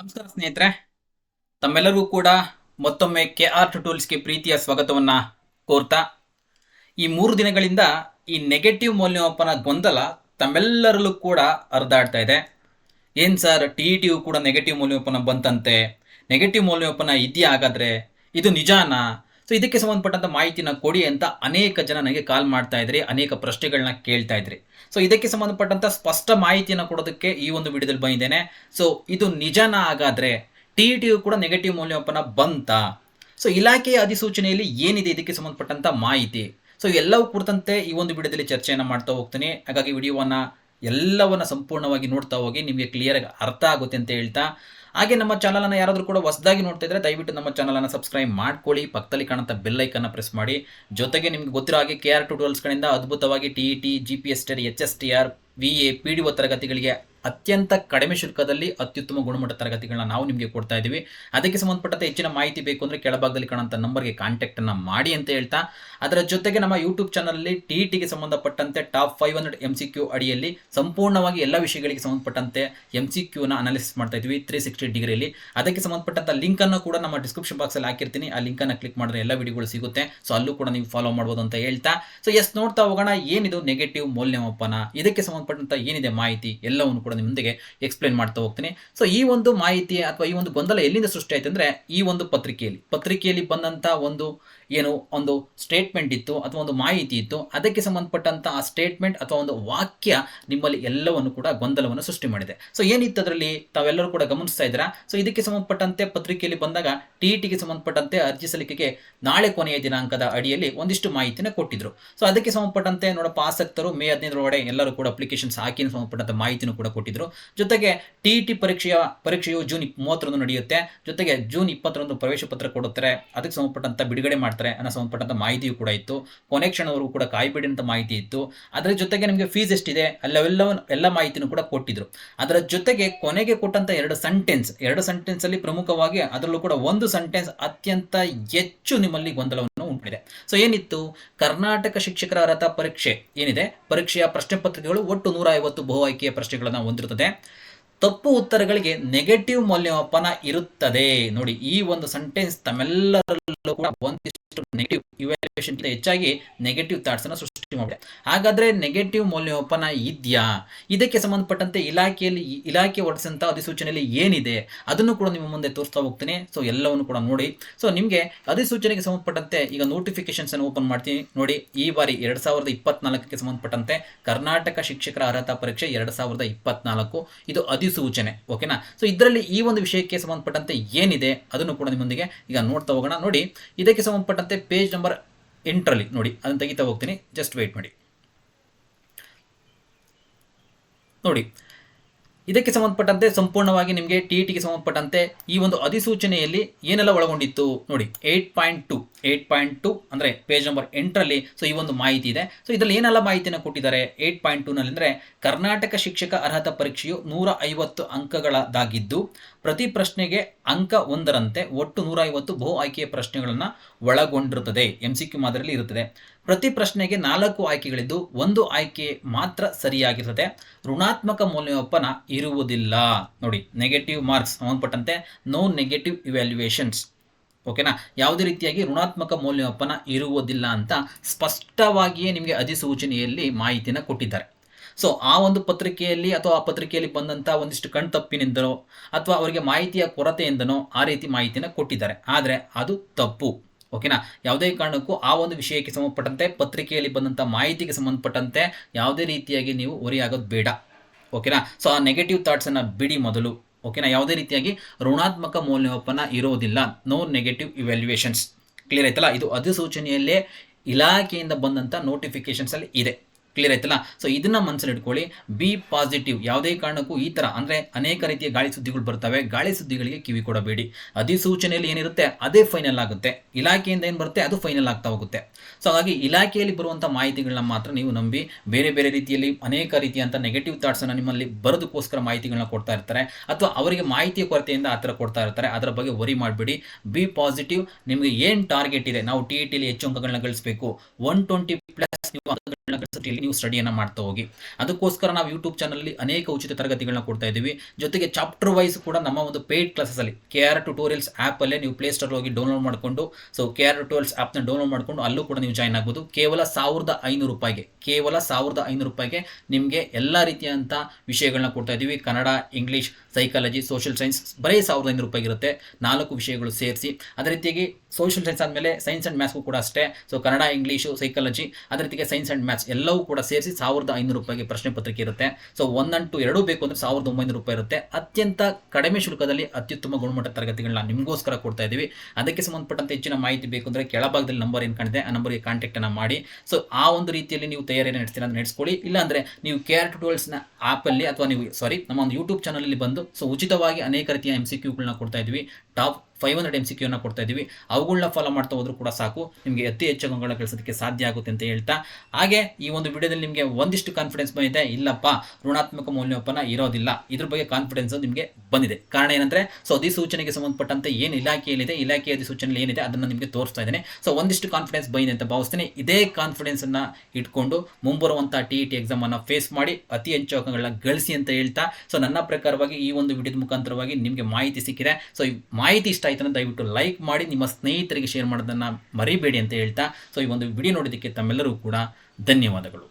ನಮಸ್ಕಾರ ಸ್ನೇಹಿತರೆ. ತಮ್ಮೆಲ್ಲರಿಗೂ ಕೂಡ ಮತ್ತೊಮ್ಮೆ ಕೆ ಆರ್ ಟೂಲ್ಸ್ಗೆ ಪ್ರೀತಿಯ ಸ್ವಾಗತವನ್ನು ಕೋರ್ತಾ, ಈ ಮೂರು ದಿನಗಳಿಂದ ಈ ನೆಗೆಟಿವ್ ಮೌಲ್ಯಮಾಪನ ಗೊಂದಲ ತಮ್ಮೆಲ್ಲರಲ್ಲೂ ಕೂಡ ಹರಿದಾಡ್ತಾ ಇದೆ. ಏನು ಸರ್, ಟಿ ಇ ಟಿಯು ಕೂಡ ನೆಗೆಟಿವ್ ಮೌಲ್ಯಮಾಪನ ಬಂತಂತೆ? ನೆಗೆಟಿವ್ ಮೌಲ್ಯಮಾಪನ ಇದೆಯಾ ಹಾಗಾದರೆ? ಇದು ನಿಜಾನಾ? ಸೊ ಇದಕ್ಕೆ ಸಂಬಂಧಪಟ್ಟಂತ ಮಾಹಿತಿನ ಕೊಡಿ ಅಂತ ಅನೇಕ ಜನ ನನಗೆ ಕಾಲ್ ಮಾಡ್ತಾ ಇದ್ರಿ, ಅನೇಕ ಪ್ರಶ್ನೆಗಳನ್ನ ಕೇಳ್ತಾ ಇದ್ರಿ. ಸೊ ಇದಕ್ಕೆ ಸಂಬಂಧಪಟ್ಟಂತ ಸ್ಪಷ್ಟ ಮಾಹಿತಿಯನ್ನು ಕೊಡೋದಕ್ಕೆ ಈ ಒಂದು ವಿಡಿಯೋದಲ್ಲಿ ಬಂದಿದ್ದೇನೆ. ಸೊ ಇದು ನಿಜನ ಹಾಗಾದರೆ ಟಿ ಇ ಟಿಯು ಕೂಡ ನೆಗೆಟಿವ್ ಮೌಲ್ಯಮಾಪನ ಬಂತ? ಸೊ ಇಲಾಖೆಯ ಅಧಿಸೂಚನೆಯಲ್ಲಿ ಏನಿದೆ ಇದಕ್ಕೆ ಸಂಬಂಧಪಟ್ಟಂತ ಮಾಹಿತಿ? ಸೊ ಎಲ್ಲವೂ ಕುರಿತಂತೆ ಈ ಒಂದು ವಿಡಿಯೋದಲ್ಲಿ ಚರ್ಚೆಯನ್ನು ಮಾಡ್ತಾ ಹೋಗ್ತೀನಿ. ಹಾಗಾಗಿ ವಿಡಿಯೋವನ್ನು ಎಲ್ಲವನ್ನ ಸಂಪೂರ್ಣವಾಗಿ ನೋಡ್ತಾ ಹೋಗಿ ನಿಮಗೆ ಕ್ಲಿಯರ್ ಆಗಿ ಅರ್ಥ ಆಗುತ್ತೆ ಅಂತ ಹೇಳ್ತಾ ಹಾಗೆ ನಮ್ಮ ಚಾನಲನ್ನು ಯಾರಾದರೂ ಕೂಡ ಹೊಸದಾಗಿ ನೋಡ್ತಾ ಇದ್ರೆ ದಯವಿಟ್ಟು ನಮ್ಮ ಚಾನಲನ್ನು ಸಬ್ಸ್ಕ್ರೈಬ್ ಮಾಡ್ಕೊಳ್ಳಿ. ಪಕ್ಕದಲ್ಲಿ ಕಾಣುತ್ತ ಬೆಲ್ ಐಕನ್ನ ಪ್ರೆಸ್ ಮಾಡಿ. ಜೊತೆಗೆ ನಿಮ್ಗೆ ಗೊತ್ತಿರೋ ಹಾಗೆ ಕೆ ಆರ್ ಟ್ಯೂಟೋರಿಯಲ್ಸ್ಗಳಿಂದ ಅದ್ಭುತವಾಗಿ T E T G P S T H S T R V A P D O ತರಗತಿಗಳಿಗೆ ಅತ್ಯಂತ ಕಡಿಮೆ ಶುಲ್ಕದಲ್ಲಿ ಅತ್ಯುತ್ತಮ ಗುಣಮಟ್ಟ ತರಗತಿಗಳನ್ನ ನಾವು ನಿಮಗೆ ಕೊಡ್ತಾ ಇದ್ದೀವಿ ಅದಕ್ಕೆ ಸಂಬಂಧಪಟ್ಟಂತೆ ಹೆಚ್ಚಿನ ಮಾಹಿತಿ ಬೇಕು ಅಂದರೆ ಕೆಳಭಾಗದಲ್ಲಿ ಕಾಣುವಂತ ನಂಬರ್ಗೆ ಕಾಂಟ್ಯಾಕ್ಟನ್ನು ಮಾಡಿ ಅಂತ ಹೇಳ್ತಾ, ಅದರ ಜೊತೆಗೆ ನಮ್ಮ ಯೂಟ್ಯೂಬ್ ಚಾನಲಲ್ಲಿ ಟಿ ಟಿಗೆ ಸಂಬಂಧಪಟ್ಟಂತೆ top five hundred M C Q ಅಡಿಯಲ್ಲಿ ಸಂಪೂರ್ಣವಾಗಿ ಎಲ್ಲ ವಿಷಯಗಳಿಗೆ ಸಂಬಂಧಪಟ್ಟಂತೆ ಎಂ ಸಿ ಕ್ಯೂನ ಅನಾಲಿಸಿಸ್ ಮಾಡ್ತಾ ಇದ್ವಿ ತ್ರೀ ಸಿಕ್ಸ್ಟಿ ಡಿಗ್ರಿಯಲ್ಲಿ ಅದಕ್ಕೆ ಸಂಬಂಧಪಟ್ಟಂತ ಲಿಂಕನ್ನು ಕೂಡ ನಮ್ಮ ಡಿಸ್ಕ್ರಿಪ್ಷನ್ ಬಾಕ್ಸಲ್ಲಿ ಹಾಕಿರ್ತೀನಿ. ಆ ಲಿಂಕನ್ನು ಕ್ಲಿಕ್ ಮಾಡಿದ್ರೆ ಎಲ್ಲ ವಿಡಿಯೋಗಳು ಸಿಗುತ್ತೆ. ಸೊ ಅಲ್ಲೂ ಕೂಡ ನೀವು ಫಾಲೋ ಮಾಡ್ಬೋದು ಅಂತ ಹೇಳ್ತಾ. ಸೊ ಎಸ್ ನೋಡ್ತಾ ಹೋಗೋಣ. ಏನಿದು ನೆಗೆಟಿವ್ ಮೌಲ್ಯಮಾಪನ? ಇದಕ್ಕೆ ಸಂಬಂಧಪಟ್ಟಂತ ಏನಿದೆ ಮಾಹಿತಿ? ಎಲ್ಲವನ್ನು ನಿಮ್ಮೊಂದಿಗೆ ಎಕ್ಸ್ಪ್ಲೇನ್ ಮಾಡ್ತಾ ಹೋಗ್ತೀನಿ. ಸೊ ಈ ಒಂದು ಮಾಹಿತಿ ಅಥವಾ ಈ ಒಂದು ಗೊಂದಲ ಎಲ್ಲಿಂದ ಸೃಷ್ಟಿ ಅಂದ್ರೆ ಈ ಒಂದು ಪತ್ರಿಕೆಯಲ್ಲಿ. ಪತ್ರಿಕೆಯಲ್ಲಿ ಬಂದಂತ ಒಂದು ಏನು ಒಂದು ಸ್ಟೇಟ್ಮೆಂಟ್ ಇತ್ತು ಅಥವಾ ಒಂದು ಮಾಹಿತಿ ಇತ್ತು, ಅದಕ್ಕೆ ಸಂಬಂಧಪಟ್ಟಂತ ಆ ಸ್ಟೇಟ್ಮೆಂಟ್ ಅಥವಾ ಒಂದು ವಾಕ್ಯ ನಿಮ್ಮಲ್ಲಿ ಎಲ್ಲವನ್ನು ಕೂಡ ಗೊಂದಲವನ್ನು ಸೃಷ್ಟಿ ಮಾಡಿದೆ. ಸೊ ಏನಿತ್ತು ಅದರಲ್ಲಿ? ತಾವೆಲ್ಲರೂ ಕೂಡ ಗಮನಿಸ್ತಾ ಇದ್ದೀರಾ? ಸೊ ಇದಕ್ಕೆ ಸಂಬಂಧಪಟ್ಟಂತೆ ಪತ್ರಿಕೆಯಲ್ಲಿ ಬಂದಾಗ ಟಿ ಟಿಗೆ ಸಂಬಂಧಪಟ್ಟಂತೆ ಅರ್ಜಿ ಸಲ್ಲಿಕೆಗೆ ನಾಳೆ ಕೊನೆಯ ದಿನಾಂಕದ ಅಡಿಯಲ್ಲಿ ಒಂದಿಷ್ಟು ಮಾಹಿತಿನ ಕೊಟ್ಟಿದ್ರು. ಸೊ ಅದಕ್ಕೆ ಸಂಬಂಧಪಟ್ಟಂತೆ ನೋಡಪ್ಪ, ಆಸಕ್ತರು ಮೇ ಹದಿನೈದರೊಳಗಡೆ ಎಲ್ಲರೂ ಕೂಡ ಅಪ್ಲಿಕೇಶನ್ಸ್ ಹಾಕಿ ಸಂಬಂಧಪಟ್ಟಂತ ಮಾಹಿತಿನೂ ಕೂಡ ಕೊಟ್ಟಿದ್ರು. ಜೊತೆಗೆ ಟಿ ಟಿ ಪರೀಕ್ಷೆಯ, ಪರೀಕ್ಷೆಯು ಜೂನ್ ಮೂವತ್ತರಂದು ನಡೆಯುತ್ತೆ. ಜೊತೆಗೆ ಜೂನ್ ಇಪ್ಪತ್ತರಂದು ಪ್ರವೇಶ ಪತ್ರ ಕೊಡುತ್ತಾರೆ. ಅದಕ್ಕೆ ಸಂಬಂಧಪಟ್ಟಂತ ಬಿಡುಗಡೆ ಮಾಡ್ತಾರೆ. ಅನ್ನೋ ಸಂಬಂಧಪಟ್ಟಂತ ಮಾಹಿತಿಯು ಕೂಡ ಇತ್ತು. ಕೊನೆ ಕ್ಷಣವರೆಗೂ ಕೂಡ ಕಾಯ್ಬಿಡಿ ಮಾಹಿತಿ ಇತ್ತು. ಅದರ ಜೊತೆಗೆ ನಿಮಗೆ ಫೀಸ್ ಎಷ್ಟಿದೆ? ಅಲ್ಲೆಲ್ಲ ಎಲ್ಲ ಮಾಹಿತಿನೂ ಕೂಡ ಕೊಟ್ಟಿದ್ರು. ಅದರ ಜೊತೆಗೆ ಕೊನೆಗೆ ಕೊಟ್ಟಂತ ಎರಡು ಸೆಂಟೆನ್ಸ್ ಎರಡು ಸೆಂಟೆನ್ಸ್ ಅಲ್ಲಿ ಪ್ರಮುಖವಾಗಿ ಅದರಲ್ಲೂ ಕೂಡ ಒಂದು ಸೆಂಟೆನ್ಸ್ ಅತ್ಯಂತ ಹೆಚ್ಚು ನಿಮ್ಮಲ್ಲಿ ಗೊಂದಲವನ್ನು ಉಂಟಿದೆ ಸೊ ಏನಿತ್ತು? ಕರ್ನಾಟಕ ಶಿಕ್ಷಕರ ಅರ್ಹತಾ ಪರೀಕ್ಷೆ ಏನಿದೆ? ಪರೀಕ್ಷೆಯ ಪ್ರಶ್ನೆ ಪತ್ರಿಕೆಗಳು ಒಟ್ಟು ನೂರ ಐವತ್ತು ಬಹು ಆಯ್ಕೆಯ ಪ್ರಶ್ನೆಗಳನ್ನು ಹೊಂದಿರುತ್ತದೆ. ತಪ್ಪು ಉತ್ತರಗಳಿಗೆ ನೆಗೆಟಿವ್ ಮೌಲ್ಯಮಾಪನ ಇರುತ್ತದೆ. ನೋಡಿ, ಈ ಒಂದು ಸೆಂಟೆನ್ಸ್ ತಮ್ಮೆಲ್ಲರಲ್ಲೂ ಕೂಡ ಒಂದಿಷ್ಟು ನೆಗೆಟಿವ್ ಇವ್ಯಾಲ್ಯೂಯೇಷನ್ ಹೆಚ್ಚಾಗಿ ನೆಗೆಟಿವ್ ಥಾಟ್ಸ್ ಅನ್ನು ಸೃಷ್ಟಿ ಮಾಡಿದೆ ಹಾಗಾದ್ರೆ ನೆಗೆಟಿವ್ ಮೌಲ್ಯಮಾಪನ ಇದೆಯಾ? ಇದಕ್ಕೆ ಸಂಬಂಧಪಟ್ಟಂತೆ ಇಲಾಖೆಯಲ್ಲಿ ಇಲಾಖೆ ಹೊರಡಿಸಿದಂಥ ಅಧಿಸೂಚನೆಯಲ್ಲಿ ಏನಿದೆ? ಅದನ್ನು ಕೂಡ ನಿಮ್ಮ ಮುಂದೆ ತೋರಿಸ್ತಾ ಹೋಗ್ತೀನಿ. ಸೊ ಎಲ್ಲವನ್ನು ಕೂಡ ನೋಡಿ. ಸೊ ನಿಮಗೆ ಅಧಿಸೂಚನೆಗೆ ಸಂಬಂಧಪಟ್ಟಂತೆ ಈಗ ನೋಟಿಫಿಕೇಶನ್ಸ್ ಅನ್ನು ಓಪನ್ ಮಾಡ್ತೀನಿ. ನೋಡಿ, ಈ ಬಾರಿ ಎರಡ್ ಸಾವಿರದ ಇಪ್ಪತ್ನಾಲ್ಕಕ್ಕೆ ಸಂಬಂಧಪಟ್ಟಂತೆ ಕರ್ನಾಟಕ ಶಿಕ್ಷಕರ ಅರ್ಹತಾ ಪರೀಕ್ಷೆ ಎರಡ್ ಸಾವಿರದ ಇಪ್ಪತ್ನಾಲ್ಕು. ಇದು ಅಧಿಸೂಚನೆ, ಓಕೆನಾ? ಸೊ ಇದರಲ್ಲಿ ಈ ಒಂದು ವಿಷಯಕ್ಕೆ ಸಂಬಂಧಪಟ್ಟಂತೆ ಏನಿದೆ? ಅದನ್ನು ಕೂಡ ನಿಮ್ಮೊಂದಿಗೆ ಈಗ ನೋಡ್ತಾ ಹೋಗೋಣ. ನೋಡಿ, ಇದಕ್ಕೆ ಸಂಬಂಧಪಟ್ಟಂತೆ ಪೇಜ್ ನಂಬರ್ ಎಂಟರಲ್ಲಿ ನೋಡಿ ಅದನ್ನು ತೆಗಿತಾ ಹೋಗ್ತೀನಿ. ಜಸ್ಟ್ ವೆಯ್ಟ್ ಮಾಡಿ. ನೋಡಿ ಇದಕ್ಕೆ ಸಂಬಂಧಪಟ್ಟಂತೆ ಸಂಪೂರ್ಣವಾಗಿ ನಿಮಗೆ ಟಿ ಟಿಗೆ ಸಂಬಂಧಪಟ್ಟಂತೆ ಈ ಒಂದು ಅಧಿಸೂಚನೆಯಲ್ಲಿ ಏನೆಲ್ಲ ಒಳಗೊಂಡಿತ್ತು ನೋಡಿ eight point two eight point two ಅಂದರೆ ಪೇಜ್ ನಂಬರ್ ಎಂಟರಲ್ಲಿ ಸೊ ಈ ಒಂದು ಮಾಹಿತಿ ಇದೆ. ಸೊ ಇದರಲ್ಲಿ ಏನೆಲ್ಲ ಮಾಹಿತಿಯನ್ನು ಕೊಟ್ಟಿದ್ದಾರೆ? ಏಟ್ ಪಾಯಿಂಟ್ ಟೂನಲ್ಲಿ ಅಂದರೆ ಕರ್ನಾಟಕ ಶಿಕ್ಷಕ ಅರ್ಹತಾ ಪರೀಕ್ಷೆಯು ನೂರ ಐವತ್ತು ಅಂಕಗಳದಾಗಿದ್ದು ಪ್ರತಿ ಪ್ರಶ್ನೆಗೆ ಅಂಕ ಒಂದರಂತೆ ಒಟ್ಟು ನೂರ ಐವತ್ತು ಬಹು ಆಯ್ಕೆಯ ಪ್ರಶ್ನೆಗಳನ್ನು ಒಳಗೊಂಡಿರುತ್ತದೆ. ಎಂ ಸಿ ಕ್ಯೂ ಮಾದರಿಯಲ್ಲಿ ಇರುತ್ತದೆ. ಪ್ರತಿ ಪ್ರಶ್ನೆಗೆ ನಾಲ್ಕು ಆಯ್ಕೆಗಳಿದ್ದು ಒಂದು ಆಯ್ಕೆ ಮಾತ್ರ ಸರಿಯಾಗಿರ್ತದೆ. ಋಣಾತ್ಮಕ ಮೌಲ್ಯಮಾಪನ ಇರುವುದಿಲ್ಲ. ನೋಡಿ ನೆಗೆಟಿವ್ ಮಾರ್ಕ್ಸ್ ಸಂಬಂಧಪಟ್ಟಂತೆ ನೋ ನೆಗೆಟಿವ್ ಇವ್ಯಾಲ್ಯೂಯೇಷನ್ಸ್ ಓಕೆನಾ? ಯಾವುದೇ ರೀತಿಯಾಗಿ ಋಣಾತ್ಮಕ ಮೌಲ್ಯಮಾಪನ ಇರುವುದಿಲ್ಲ ಅಂತ ಸ್ಪಷ್ಟವಾಗಿಯೇ ನಿಮಗೆ ಅಧಿಸೂಚನೆಯಲ್ಲಿ ಮಾಹಿತಿನ ಕೊಟ್ಟಿದ್ದಾರೆ. ಸೊ ಆ ಒಂದು ಪತ್ರಿಕೆಯಲ್ಲಿ ಅಥವಾ ಆ ಪತ್ರಿಕೆಯಲ್ಲಿ ಬಂದಂಥ ಒಂದಿಷ್ಟು ಕಣ್ತಪ್ಪಿನಿಂದನೋ ಅಥವಾ ಅವರಿಗೆ ಮಾಹಿತಿಯ ಕೊರತೆಯಿಂದನೋ ಆ ರೀತಿ ಮಾಹಿತಿನ ಕೊಟ್ಟಿದ್ದಾರೆ. ಆದರೆ ಅದು ತಪ್ಪು. ಓಕೆನಾ ಯಾವುದೇ ಕಾರಣಕ್ಕೂ ಆ ಒಂದು ವಿಷಯಕ್ಕೆ ಸಂಬಂಧಪಟ್ಟಂತೆ, ಪತ್ರಿಕೆಯಲ್ಲಿ ಬಂದಂಥ ಮಾಹಿತಿಗೆ ಸಂಬಂಧಪಟ್ಟಂತೆ ಯಾವುದೇ ರೀತಿಯಾಗಿ ನೀವು ಆಗೋದು ಬೇಡ. ಓಕೆನಾ ಸೊ ಆ ನೆಗೆಟಿವ್ ಥಾಟ್ಸನ್ನು ಬಿಡಿ ಮೊದಲು. ಓಕೆನಾ ಯಾವುದೇ ರೀತಿಯಾಗಿ ಋಣಾತ್ಮಕ ಮೌಲ್ಯಮಾಪನ ಇರೋದಿಲ್ಲ. ನೋ ನೆಗೆಟಿವ್ ಇವ್ಯಾಲ್ಯೂಯೇಷನ್ಸ್ ಕ್ಲಿಯರ್ ಆಯ್ತಲ್ಲ? ಇದು ಅಧಿಸೂಚನೆಯಲ್ಲೇ ಇಲಾಖೆಯಿಂದ ಬಂದಂಥ ನೋಟಿಫಿಕೇಶನ್ಸ್ ಅಲ್ಲಿ ಇದೆ. ಕ್ಲಿಯರ್ ಆಯ್ತಲ್ಲ? ಸೊ ಇದನ್ನ ಮನಸ್ಸಲ್ಲಿ ಇಟ್ಕೊಳ್ಳಿ. ಬಿ ಪಾಸಿಟಿವ್ ಯಾವುದೇ ಕಾರಣಕ್ಕೂ ಈ ತರ ಅಂದ್ರೆ ಅನೇಕ ರೀತಿಯ ಗಾಳಿ ಸುದ್ದಿಗಳು ಬರ್ತವೆ. ಗಾಳಿ ಸುದ್ದಿಗಳಿಗೆ ಕಿವಿ ಕೊಡಬೇಡಿ. ಅಧಿಸೂಚನೆಯಲ್ಲಿ ಏನಿರುತ್ತೆ, ಅದೇ ಫೈನಲ್ ಆಗುತ್ತೆ. ಇಲಾಖೆಯಿಂದ ಏನು ಬರುತ್ತೆ, ಅದು ಫೈನಲ್ ಆಗ್ತಾ ಹೋಗುತ್ತೆ. ಸೊ ಹಾಗಾಗಿ ಇಲಾಖೆಯಲ್ಲಿ ಬರುವಂತಹ ಮಾಹಿತಿಗಳನ್ನ ಮಾತ್ರ ನೀವು ನಂಬಿ, ಬೇರೆ ಬೇರೆ ರೀತಿಯಲ್ಲಿ ಅನೇಕ ರೀತಿಯಂತ ನೆಗೆಟಿವ್ ಥಾಟ್ಸನ್ನು ನಿಮ್ಮಲ್ಲಿ ಬರೋದಕ್ಕೋಸ್ಕರ ಮಾಹಿತಿಗಳನ್ನ ಕೊಡ್ತಾ ಇರ್ತಾರೆ. ಅಥವಾ ಅವರಿಗೆ ಮಾಹಿತಿಯ ಕೊರತೆಯಿಂದ ಆ ಥರ ಕೊಡ್ತಾ ಇರ್ತಾರೆ. ಅದರ ಬಗ್ಗೆ ವರಿ ಮಾಡಬೇಡಿ. ಬಿ ಪಾಸಿಟಿವ್ ನಿಮಗೆ ಏನು ಟಾರ್ಗೆಟ್ ಇದೆ? ನಾವು ಟಿ ಇ ಟಿಲಿ ಹೆಚ್ಚು ಅಂಕಗಳನ್ನ ಗಳಿಸಬೇಕು. ಒನ್ ಟ್ವೆಂಟಿ ಪ್ಲಸ್ ನೀವು ಗಳಿಸೋದ್ರಲ್ಲಿ ನೀವು ಸ್ಟಡಿಯನ್ನು ಮಾಡ್ತಾ ಹೋಗಿ. ಅದಕ್ಕೋಸ್ಕರ ನಾವು ಯೂಟ್ಯೂಬ್ ಚಾನಲಲ್ಲಿ ಅನೇಕ ಉಚಿತ ತರಗತಿಗಳನ್ನ ಕೊಡ್ತಾ ಇದ್ದೀವಿ. ಜೊತೆಗೆ ಚಾಪ್ಟರ್ ವೈಸ್ ಕೂಡ ನಮ್ಮ ಒಂದು ಪೇಯ್ಡ್ ಕ್ಲಾಸಲ್ಲಿ ಕೆ ಆರ್ ಟ್ಯೂಟೋರಿಯಲ್ಸ್ ಆ್ಯಪಲ್ಲೇ ನೀವು ಪ್ಲೇಸ್ಟೋರ್ ಹೋಗಿ ಡೌನ್ಲೋಡ್ ಮಾಡಿಕೊಂಡು ಸೊ ಕೆ ಆರ್ ಟ್ಯೂಟೋರಿಯಲ್ಸ್ ಆ್ಯಪ್ನ ಡೌನ್ಲೋಡ್ ಮಾಡಿಕೊಂಡು ಅಲ್ಲೂ ಕೂಡ ನೀವು ಜಾಯ್ನ್ ಆಗ್ಬೋದು. ಕೇವಲ ಸಾವಿರದ ಐನೂರು ರೂಪಾಯಿಗೆ, ಕೇವಲ ಸಾವಿರದ ಐನೂರು ರೂಪಾಯಿಗೆ ನಿಮಗೆ ಎಲ್ಲ ರೀತಿಯಂಥ ವಿಷಯಗಳನ್ನ ಕೊಡ್ತಾ ಇದ್ದೀವಿ. Kannada English psychology social science ಬರೀ ಸಾವಿರದ ಐನೂರು ರೂಪಾಯಿ ಇರುತ್ತೆ. ನಾಲ್ಕು ವಿಷಯಗಳು ಸೇರಿಸಿ. ಅದೇ ರೀತಿಯಾಗಿ ಸೋಷಿಯಲ್ ಸೈನ್ಸ್ ಆದಮೇಲೆ ಸೈನ್ಸ್ ಆ್ಯಂಡ್ ಮ್ಯಾಥ್ಸ್ಗೂ ಕೂಡ ಅಷ್ಟೇ. ಸೊ ಕನ್ನಡ ಇಂಗ್ಲೀಷು ಸೈಕಾಲಜಿ ಅದೇ ರೀತಿಗೆ ಸೈನ್ಸ್ ಆ್ಯಂಡ್ ಮ್ಯಾಥ್ಸ್ ಎಲ್ಲವೂ ಕೂಡ ಸೇರಿಸಿ ಸಾವಿರದ ಐನೂರು ರೂಪಾಯಿಗೆ ಪ್ರಶ್ನೆ ಪತ್ರಿಕೆ ಇರುತ್ತೆ. ಸೊ ಒನ್ ಅಂಡ್ ಎರಡೂ ಬೇಕು ಅಂದರೆ ಸಾವಿರದ ಒಂಬೈನೂರು ರೂಪಾಯಿ ಇರುತ್ತೆ. ಅತ್ಯಂತ ಕಡಿಮೆ ಶುಲ್ಕದಲ್ಲಿ ಅತ್ಯುತ್ತಮ ಗುಣಮಟ್ಟ ತರಗತಿಗಳನ್ನ ನಿಮಗೋಸ್ಕರ ಕೊಡ್ತಾ ಇದ್ದೀವಿ. ಅದಕ್ಕೆ ಸಂಬಂಧಪಟ್ಟಂತೆ ಹೆಚ್ಚಿನ ಮಾಹಿತಿ ಬೇಕು ಅಂದರೆ ಕೆಳಭಾಗದಲ್ಲಿ ನಂಬರ್ ಏನು ಕಾಣಿದೆ, ಆ ನಂಬರ್ಗೆ ಕಾಂಟ್ಯಾಕ್ಟನ್ನು ಮಾಡಿ. ಸೊ ಆ ಒಂದು ರೀತಿಯಲ್ಲಿ ನೀವು ತಯಾರಿಯನ್ನು ನಡೆಸ್ತೀರ ಅಂತ ನಡೆಸ್ಕೊಳ್ಳಿ. ಇಲ್ಲಾಂದರೆ ನೀವು ಕೆ ಆರ್ ಟ್ಯೂಟೋರಿಯಲ್ಸ್ನ ಆ್ಯಪಲ್ಲಿ ಅಥವಾ ನೀವು ಸಾರಿ ನಮ್ಮ ಒಂದು ಯೂಟ್ಯೂಬ್ ಚಾನಲಲ್ಲಿ ಬಂದು ಸೊ ಉಚಿತವಾಗಿ ಅನೇಕ ರೀತಿಯ ಎಂ ಸಿ ಕ್ಯೂಗಳನ್ನ ಕೊಡ್ತಾ ಇದ್ವಿ top five hundred M C ಕ್ಯೂನ ಕೊಡ್ತಾ ಇದ್ದೀವಿ ಅವುಗಳನ್ನ ಫಾಲೋ ಮಾಡ್ತಾ ಹೋದ್ರೂ ಕೂಡ ಸಾಕು. ನಿಮಗೆ ಅತಿ ಹೆಚ್ಚು ಅಂಕಗಳನ್ನ ಕಳಿಸೋದಕ್ಕೆ ಸಾಧ್ಯ ಆಗುತ್ತೆ ಅಂತ ಹೇಳ್ತಾ. ಹಾಗೆ ಈ ಒಂದು ವಿಡಿಯೋದಲ್ಲಿ ನಿಮಗೆ ಒಂದಿಷ್ಟು ಕಾನ್ಫಿಡೆನ್ಸ್ ಬಂದಿದೆ. ಇಲ್ಲಪ್ಪ, ಋಣಾತ್ಮಕ ಮೌಲ್ಯಮಾಪನ ಇರೋದಿಲ್ಲ. ಇದ್ರ ಬಗ್ಗೆ ಕಾನ್ಫಿಡೆನ್ಸ್ ನಿಮಗೆ ಬಂದಿದೆ. ಕಾರಣ ಏನಂದ್ರೆ, ಸೊ ಅಧಿಸೂಚನೆಗೆ ಸಂಬಂಧಪಟ್ಟಂತೆ ಏನು ಇಲಾಖೆಯಲ್ಲಿದೆ ಇಲಾಖೆಯ ಅಧಿಸೂಚನೆ ಏನಿದೆ ಅದನ್ನು ನಿಮಗೆ ತೋರಿಸ್ತಾ ಇದ್ದೇನೆ. ಸೊ ಒಂದಿಷ್ಟು ಕಾನ್ಫಿಡೆನ್ಸ್ ಬಂದಿದೆ ಅಂತ ಭಾವಿಸ್ತೇನೆ. ಇದೇ ಕಾನ್ಫಿಡೆನ್ಸ್ ಅನ್ನ ಇಟ್ಕೊಂಡು ಮುಂಬರುವಂಥ ಟಿ ಇ ಟಿ ಎಕ್ಸಾಮ್ ಅನ್ನ ಫೇಸ್ ಮಾಡಿ ಅತಿ ಹೆಚ್ಚು ಅಂಕಗಳನ್ನ ಗಳಿಸಿ ಅಂತ ಹೇಳ್ತಾ. ಸೊ ನನ್ನ ಪ್ರಕಾರವಾಗಿ ಈ ಒಂದು ವಿಡಿಯೋದ ಮುಖಾಂತರವಾಗಿ ನಿಮಗೆ ಮಾಹಿತಿ ಸಿಕ್ಕಿದೆ. ಸೊ ಈ ಮಾಹಿತಿ ಇಷ್ಟ ಆಯ್ತು ದಯವಿಟ್ಟು ಲೈಕ್ ಮಾಡಿ, ನಿಮ್ಮ ಸ್ನೇಹಿತರಿಗೆ ಶೇರ್ ಮಾಡೋದನ್ನ ಮರಿಬೇಡಿ ಅಂತ ಹೇಳ್ತಾ. ಸೊ ಈ ಒಂದು ವಿಡಿಯೋ ನೋಡೋದಕ್ಕೆ ತಮ್ಮೆಲ್ಲರೂ ಕೂಡ ಧನ್ಯವಾದಗಳು.